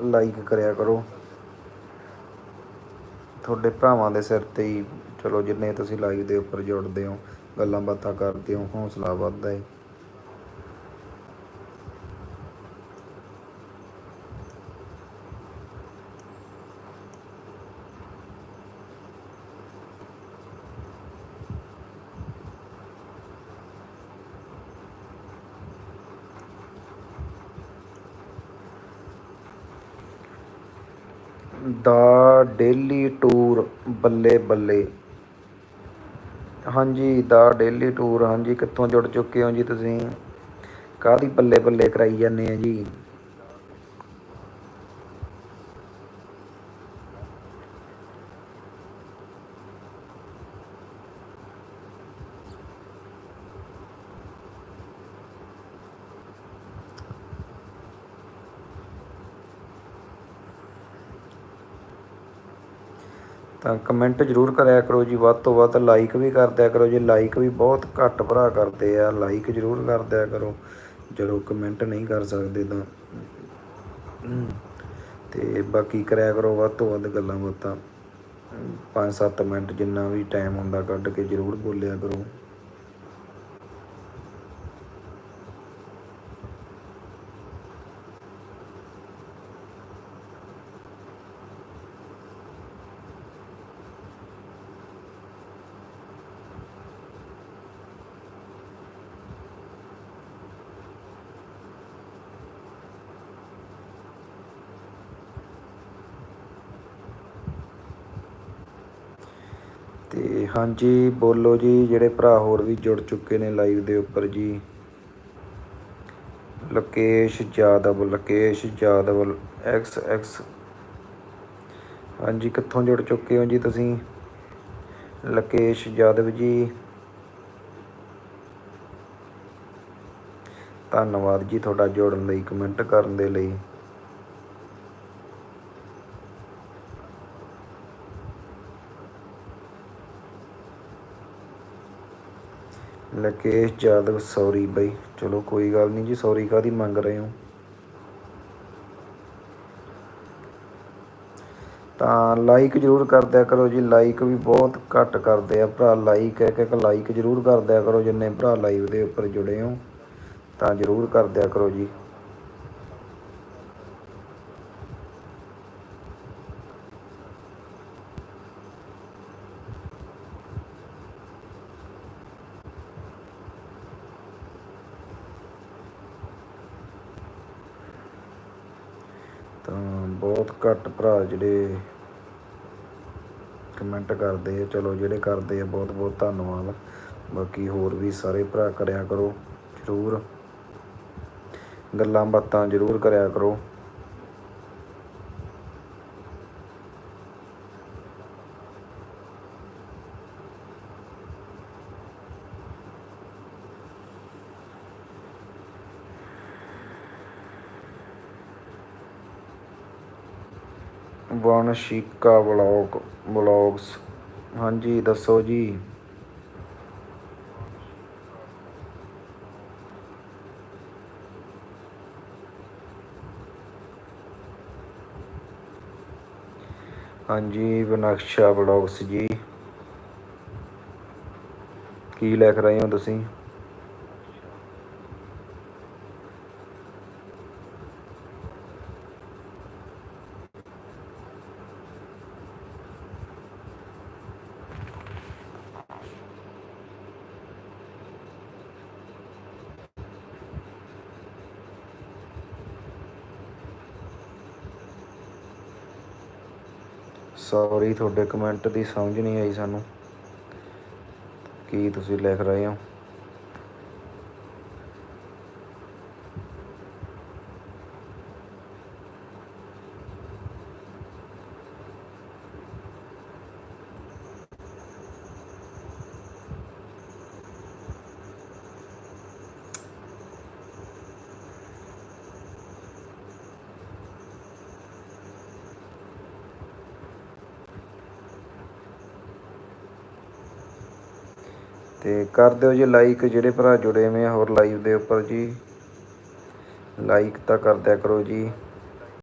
Like ਕਰਿਆ ਕਰੋ। ਤੁਹਾਡੇ ਭਰਾਵਾਂ ਦੇ ਸਿਰ ਤੇ ਹੀ, ਚਲੋ ਜਿੰਨੇ ਤੁਸੀਂ ਲਾਈਵ ਦੇ ਉੱਪਰ ਜੁੜਦੇ ਹੋ, ਗੱਲਾਂ ਬਾਤਾਂ ਕਰਦੇ ਹੋ, ਹੌਸਲਾ ਵੱਧਦਾ ਹੈ। ਦਾ ਡੇਲੀ ਟੂਰ ਬੱਲੇ ਬੱਲੇ। ਹਾਂਜੀ, ਦਾ ਡੇਲੀ ਟੂਰ ਹਾਂਜੀ, ਕਿੱਥੋਂ ਜੁੜ ਚੁੱਕੇ ਹੋ ਜੀ ਤੁਸੀਂ? ਕਾਹਦੀ ਬੱਲੇ ਬੱਲੇ ਕਰਾਈ ਜਾਂਦੇ ਆ ਜੀ? ਤਾਂ ਕਮੈਂਟ ਜ਼ਰੂਰ ਕਰਿਆ ਕਰੋ ਜੀ। ਵੱਧ ਤੋਂ ਵੱਧ ਲਾਈਕ ਵੀ ਕਰ ਦਿਆ ਕਰੋ ਜੀ। ਲਾਈਕ ਵੀ ਬਹੁਤ ਘੱਟ ਭਰਾ ਕਰਦੇ ਆ। ਲਾਈਕ ਜ਼ਰੂਰ ਕਰ ਦਿਆ ਕਰੋ। ਜਦੋਂ ਕਮੈਂਟ ਨਹੀਂ ਕਰ ਸਕਦੇ ਤਾਂ। ਤੇ ਬਾਕੀ ਕਰਿਆ ਕਰੋ ਵੱਧ ਤੋਂ ਵੱਧ ਗੱਲਾਂ ਬਾਤਾਂ। 5-7 ਮਿੰਟ ਜਿੰਨਾ ਵੀ ਟਾਈਮ ਹੁੰਦਾ ਕੱਢ ਕੇ ਜ਼ਰੂਰ ਬੋਲਿਆ ਕਰੋ। ਤੇ ਹਾਂਜੀ, ਬੋਲੋ ਜੀ, ਜਿਹੜੇ ਭਰਾ ਹੋਰ ਵੀ ਜੁੜ ਚੁੱਕੇ ਨੇ ਲਾਈਵ ਦੇ ਉੱਪਰ ਜੀ। ਲਕੇਸ਼ ਜਾਦਵ ਲਕੇਸ਼ ਜਾਦਵ ਐਕਸ ਐਕਸ ਹਾਂਜੀ, ਕਿੱਥੋਂ ਜੁੜ ਚੁੱਕੇ ਹੋ ਜੀ ਤੁਸੀਂ? ਲਕੇਸ਼ ਜਾਦਵ ਜੀ। ਧੰਨਵਾਦ ਜੀ ਤੁਹਾਡਾ ਜੋੜਨ ਲਈ, ਕਮੈਂਟ ਕਰਨ ਦੇ ਲਈ। ਲਕੇਸ਼, ਜਾਦਵ, ਸੌਰੀ ਬਈ। ਚਲੋ ਕੋਈ ਗੱਲ ਨਹੀਂ ਜੀ, ਸੌਰੀ ਕਾਦੀ ਮੰਗ ਰਹੇ ਹੋ? ਤਾਂ ਲਾਈਕ ਜ਼ਰੂਰ ਕਰ ਦਿਆ ਕਰੋ ਜੀ ਲਾਈਕ ਵੀ ਬਹੁਤ ਘੱਟ ਕਰਦੇ ਆ ਭਰਾ। ਲਾਈਕ ਹੈ ਕਿ ਲਾਈਕ ਜ਼ਰੂਰ ਕਰ ਦਿਆ ਕਰੋ, ਜਿੰਨੇ ਭਰਾ ਲਾਈਵ ਦੇ ਉੱਪਰ ਜੁੜੇ ਹੋ। ਤਾਂ ਜ਼ਰੂਰ ਕਰ ਦਿਆ ਕਰੋ ਜੀ। ਤਾਂ ਬਹੁਤ ਘੱਟ ਭਰਾ ਜਿਹੜੇ ਕਮੈਂਟ ਕਰਦੇ ਆ। ਚਲੋ ਜਿਹੜੇ ਕਰਦੇ ਆ, ਬਹੁਤ ਬਹੁਤ ਧੰਨਵਾਦ। ਬਾਕੀ ਹੋਰ ਵੀ ਸਾਰੇ ਭਰਾ ਕਰਿਆ ਕਰੋ, ਜ਼ਰੂਰ। ਗੱਲਾਂ ਬਾਤਾਂ ਜ਼ਰੂਰ ਕਰਿਆ ਕਰੋ। ਵਨਸ਼ਿਕਾ ਬਲੌਗ ਬਲੌਗਸ ਹਾਂਜੀ, ਦੱਸੋ ਜੀ। ਹਾਂਜੀ ਬਨਕਸ਼ਾ ਬਲੌਗਸ ਜੀ। ਕੀ ਲਿਖ ਰਹੇ ਹੋ ਤੁਸੀਂ? ਸੌਰੀ ਤੁਹਾਡੇ ਕਮੈਂਟ ਦੀ ਸਮਝ ਨਹੀਂ ਆਈ ਸਾਨੂੰ। ਕੀ ਤੁਸੀਂ ਲਿਖ ਰਹੇ ਹੋ? ਤੇ ਕਰ ਦਿਓ ਜੀ ਲਾਈਕ ਜਿਹੜੇ ਭਰਾ ਜੁੜੇ ਹੋਏ ਆ ਹੋਰ ਲਾਈਵ ਦੇ ਉੱਪਰ ਜੀ। ਲਾਈਕ ਤਾਂ ਕਰ ਦਿਆ ਕਰੋ ਜੀ।